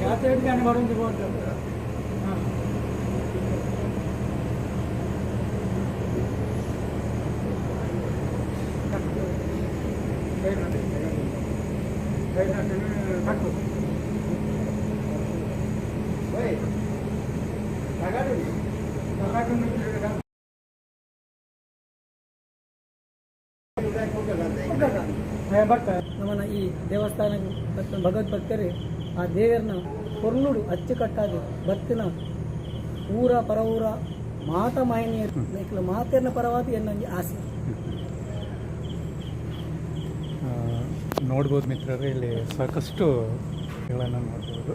జాతీయుడు కనబడింది పోతే Thank you. Boat ನಮ್ಮ ಈ ದೇವಸ್ಥಾನಕ್ಕೆ ಮತ್ತು ಭಗವದ್ಭಕ್ತರೇ, ಆ ದೇವರನ್ನ ಕೊರ್ನುಡು ಅಚ್ಚುಕಟ್ಟಾಗಿ ಭಕ್ತಿನ ಊರ ಪರ ಊರ ಮಾತ ಮಾಯನಿಯರು ಲೈಕ್ ಪರವಾಗಿ ಎನ್ನಂಗೆ ಆಸೆ. ನೋಡ್ಬೋದು ಮಿತ್ರರೇ, ಇಲ್ಲಿ ಸಾಕಷ್ಟು ನೋಡ್ಬೋದು.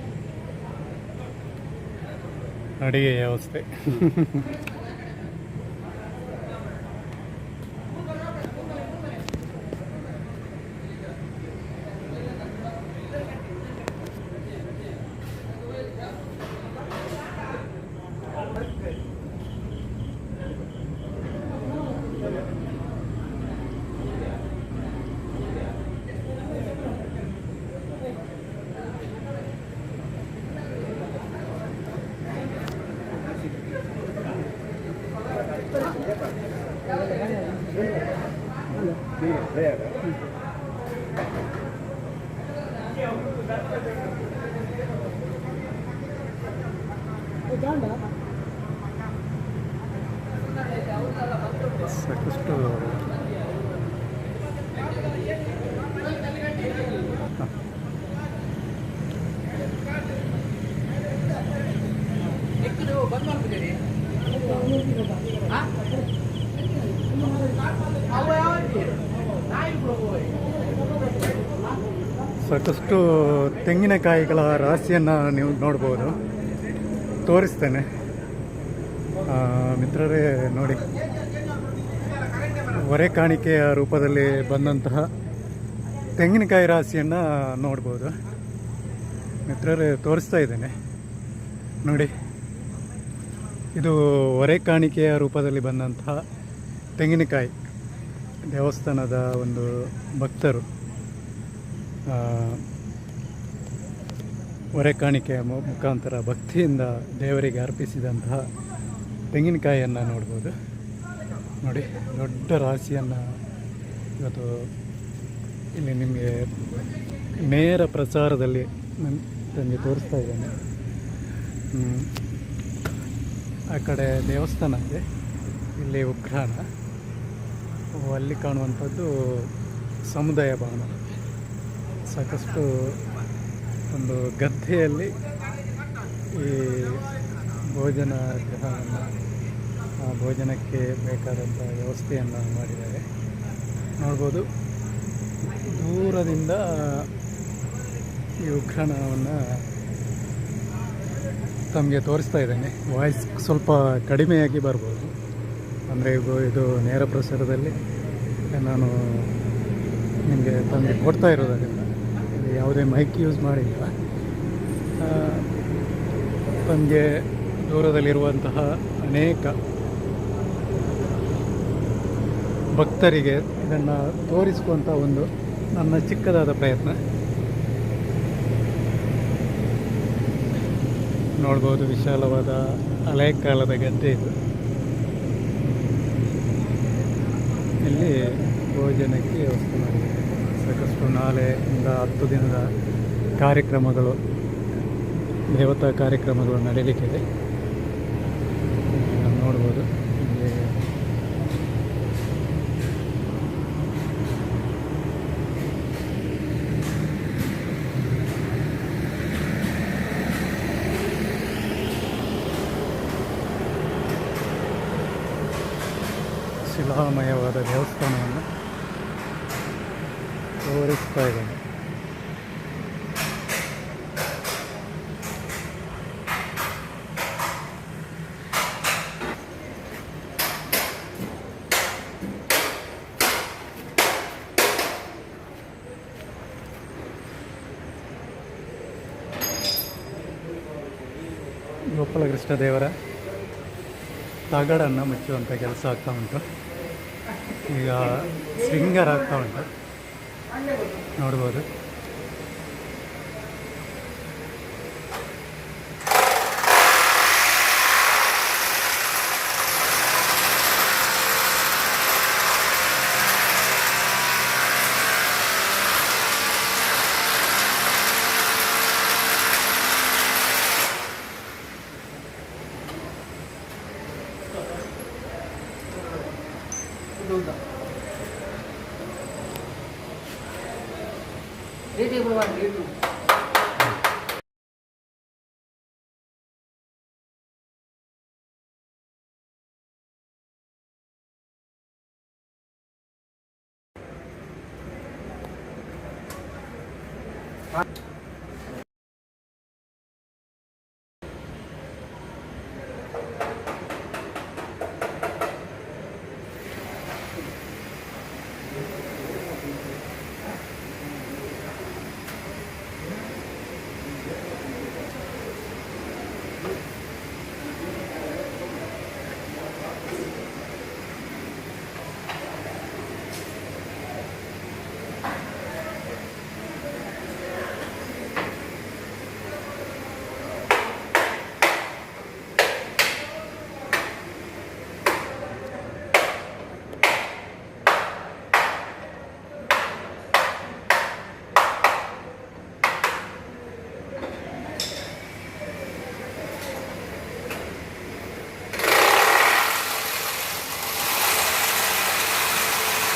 ಅಡಿಗೆ ವ್ಯವಸ್ಥೆ ಸಾಕಷ್ಟು ಸಾಕಷ್ಟು ತೆಂಗಿನಕಾಯಿಗಳ ರಾಶಿಯನ್ನು ನೀವು ನೋಡ್ಬೋದು. ತೋರಿಸ್ತೇನೆ. ಮಿತ್ರರೇ, ನೋಡಿ. ಹೊರೆ ಕಾಣಿಕೆಯ ರೂಪದಲ್ಲಿ ಬಂದಂತಹ ತೆಂಗಿನಕಾಯಿ ರಾಶಿಯನ್ನು ನೋಡ್ಬೋದು. ಮಿತ್ರರೇ, ತೋರಿಸ್ತಾ ಇದ್ದೇನೆ. ನೋಡಿ. ಇದು ಹೊರೆ ಕಾಣಿಕೆಯ ರೂಪದಲ್ಲಿ ಬಂದಂತಹ ತೆಂಗಿನಕಾಯಿ ದೇವಸ್ಥಾನದ ಒಂದು ಭಕ್ತರು. ಆ, ಹೊರೆ ಕಾಣಿಕೆಯ ಮುಖಾಂತರ ಭಕ್ತಿಯಿಂದ ದೇವರಿಗೆ ಅರ್ಪಿಸಿದಂತಹ ತೆಂಗಿನಕಾಯಿಯನ್ನು ನೋಡ್ಬೋದು. ನೋಡಿ ದೊಡ್ಡ ರಾಶಿಯನ್ನು ಇವತ್ತು ಇಲ್ಲಿ ನಿಮಗೆ ನೇರ ಪ್ರಚಾರದಲ್ಲಿ ನನಗೆ ತೋರಿಸ್ತಾ ಇದ್ದೇನೆ. ಆ ಕಡೆ ದೇವಸ್ಥಾನ ಇದೆ. ಇಲ್ಲಿ ಉಗ್ರಾಣ. ಅಲ್ಲಿ ಕಾಣುವಂಥದ್ದು ಸಮುದಾಯ ಭವನ. ಸಾಕಷ್ಟು ಒಂದು ಗದ್ದೆಯಲ್ಲಿ ಈ ಭೋಜನ ಗೃಹವನ್ನು ಭೋಜನಕ್ಕೆ ಬೇಕಾದಂಥ ವ್ಯವಸ್ಥೆಯನ್ನು ಮಾಡಿದ್ದಾರೆ. ನೋಡ್ಬೋದು, ದೂರದಿಂದ ಈ ಉಗ್ರಣವನ್ನು ತಮಗೆ ತೋರಿಸ್ತಾ ಇದ್ದೇನೆ. ವಾಯ್ಸ್ ಸ್ವಲ್ಪ ಕಡಿಮೆಯಾಗಿ ಬರ್ಬೋದು. ಅಂದರೆ ಇದು ನೇರ ಪ್ರಸಾರದಲ್ಲಿ ನಾನು ನಿಮಗೆ ತಂದು ಕೊಡ್ತಾ ಇರೋದರಿಂದ. ಯಾವುದೇ ಮೈಕ್ ಯೂಸ್ ಮಾಡಿಲ್ಲ. ತಮಗೆ ದೂರದಲ್ಲಿರುವಂತಹ ಅನೇಕ ಭಕ್ತರಿಗೆ ಇದನ್ನು ತೋರಿಸುವಂಥ ಒಂದು ನನ್ನ ಚಿಕ್ಕದಾದ ಪ್ರಯತ್ನ. ನೋಡ್ಬೋದು ವಿಶಾಲವಾದ ಹಳೆ ಕಾಲದ ಗದ್ದೆ ಇದು. ಇಲ್ಲಿ ಭೋಜನಕ್ಕೆ ವ್ಯವಸ್ಥೆ ಮಾಡಿದ್ದಾರೆ. ಸಾಕಷ್ಟು ಇಂದ ಹತ್ತು ದಿನದ ಕಾರ್ಯಕ್ರಮಗಳು ದೇವತಾ ಕಾರ್ಯಕ್ರಮಗಳು ನಡೀಲಿಕ್ಕಿದೆ. ನೋಡ್ಬೋದು. ಇಲ್ಲಿ ಶಿಲಾಮಯವಾದ ದೇವಸ್ಥಾನವನ್ನು ತೋರಿಸ್ತಾ ಇದ್ದೇನೆ. ಗೋಪಾಲಕೃಷ್ಣ ದೇವರ ತಗಡನ್ನು ಮುಚ್ಚುವಂಥ ಕೆಲಸ ಆಗ್ತಾ ಉಂಟು. ಈಗ ಶೃಂಗಾರ ಆಗ್ತಾ ಉಂಟು. ನೋಡ್ಬೋದು. meu amigo. Ah.